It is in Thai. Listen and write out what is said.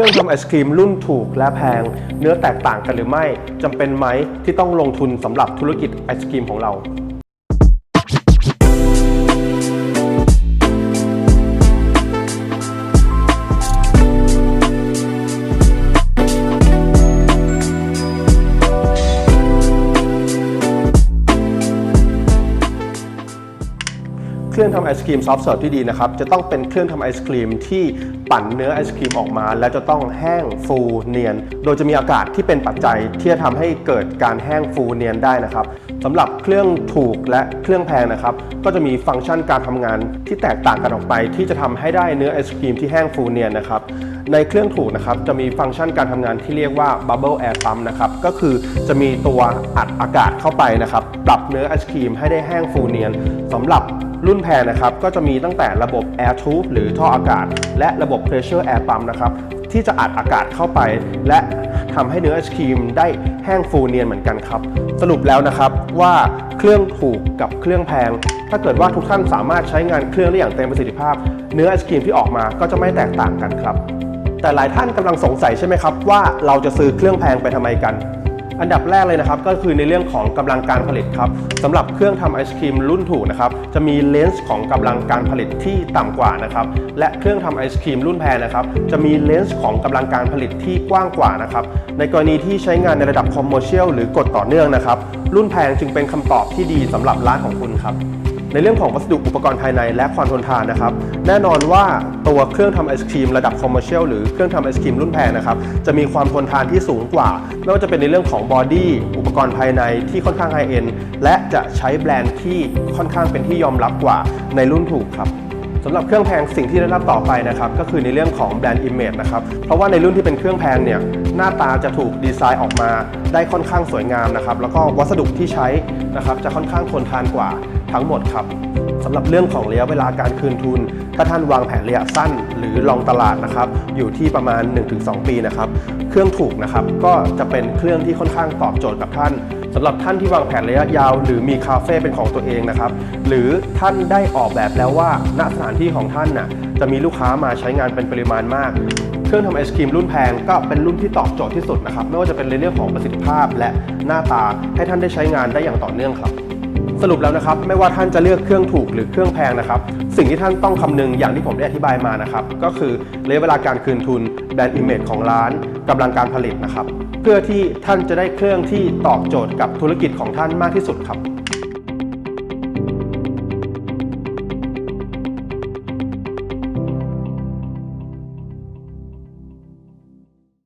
ครื่องทำไอศครีมรุ่นถูกและแพง เนื้อแตกต่างกันหรือไม่จำเป็นไหมที่ต้องลงทุนสำหรับธุรกิจไอศครีมของเรา เครื่องทำไอศครีมซอฟต์เสิร์ฟที่ดีนะครับ จะต้องเป็นเครื่องทำไอศครีมที่ปั่นเนื้อไอศครีมออกมา และจะต้องแห้งฟูเนียน โดยจะมีอากาศที่เป็นปัจจัยที่จะทำให้เกิดการแห้งฟูเนียนได้นะครับสำหรับเครื่องถูกและเครื่องแพงนะครับ ก็จะมีฟังก์ชันการทำงานที่แตกต่างกันออกไป ที่จะทำให้ได้เนื้อไอศครีมที่แห้งฟูเนียนนะครับในเครื่องถูกนะครับจะมีฟังก์ชันการทำงานที่เรียกว่า Bubble Air Pump นะครับก็คือจะมีตัวอัดอากาศเข้าไปนะครับปรับเนื้อไอศครีมให้ได้แห้งฟูเนียนสำหรับ รุ่นแพงนะครับก็จะมีตั้งแต่ระบบ Air Tube หรือท่ออากาศ และระบบ Pressure Air Pump นะครับที่จะอัดอากาศเข้าไป และทำให้เนื้อไอศครีมได้แห้งฟูเนียนเหมือนกันครับ สรุปแล้วนะครับว่าเครื่องถูกกับเครื่องแพง ถ้าเกิดว่าทุกท่านสามารถใช้งานเครื่องได้อย่างเต็มประสิทธิภาพ เนื้อไอศครีมที่ออกมาก็จะไม่แตกต่างกันครับ แต่หลายท่านกำลังสงสัยใช่ไหมครับว่าเราจะซื้อเครื่องแพงไปทำไมกัน อันดับแรกเลยนะครับก็คือในเรื่องของกำลังการผลิตครับสำหรับเครื่องทำไอศครีมรุ่นถูกนะครับจะมีเลนส์ของกำลังการผลิตที่ต่ำกว่านะครับและเครื่องทำไอศครีมรุ่นแพงนะครับจะมีเลนส์ของกำลังการผลิตที่กว้างกว่านะครับในกรณีที่ใช้งานในระดับคอมเมอร์เชียลหรือกดต่อเนื่องนะครับรุ่นแพงจึงเป็นคำตอบที่ดีสำหรับร้านของคุณครับ ในเรื่องของวัสดุอุปกรณ์ภายในและความทนทานนะครับ แน่นอนว่าตัวเครื่องทำไอศครีมระดับคอมเมอร์เชียลหรือเครื่องทำไอศครีมรุ่นแพงนะครับ จะมีความทนทานที่สูงกว่า ไม่ว่าจะเป็นในเรื่องของบอดี้อุปกรณ์ภายในที่ค่อนข้างไฮเอ็นและจะใช้แบรนด์ที่ค่อนข้างเป็นที่ยอมรับกว่าในรุ่นถูกครับสำหรับเครื่องแพงสิ่งที่ได้รับต่อไปนะครับก็คือในเรื่องของแบรนด์ Image นะครับเพราะว่าในรุ่นที่เป็นเครื่องแพงเนี่ยหน้าตาจะถูกดีไซน์ออกมาได้ค่อนข้างสวยงามนะครับแล้วก็วัสดุที่ใช้นะครับจะค่อนข้างทนทานกว่า ทั้งหมดครับสำหรับเรื่องของระยะเวลาการคืนทุน ถ้าท่านวางแผนระยะสั้นหรือลองตลาดนะครับอยู่ที่ประมาณ 1-2 ปีนะครับเครื่องถูกนะครับก็จะเป็นเครื่องที่ค่อนข้างตอบโจทย์กับท่านสำหรับท่านที่วางแผนระยะยาว หรือมีคาเฟ่เป็นของตัวเองนะครับหรือท่านได้ออกแบบแล้วว่าณสถานที่ของท่านน่ะจะมีลูกค้ามาใช้งานเป็นปริมาณมากเครื่องทำไอศครีมรุ่นแพงก็เป็นรุ่นที่ตอบโจทย์ที่สุดนะครับ ไม่ว่าจะเป็นในเรื่องของประสิทธิภาพและหน้าตาให้ท่านได้ใช้งานได้อย่างต่อเนื่องครับ สรุปแล้วนะครับไม่ว่าท่านจะเลือกเครื่องถูกหรือเครื่องแพงนะครับ สิ่งที่ท่านต้องคำนึงอย่างที่ผมได้อธิบายมานะครับ ก็คือระยะเวลาการคืนทุนแบรนด์อิมเมจของร้านกำลังการผลิตนะครับ เพื่อที่ท่านจะได้เครื่องที่ตอบโจทย์กับธุรกิจของท่านมากที่สุดครับ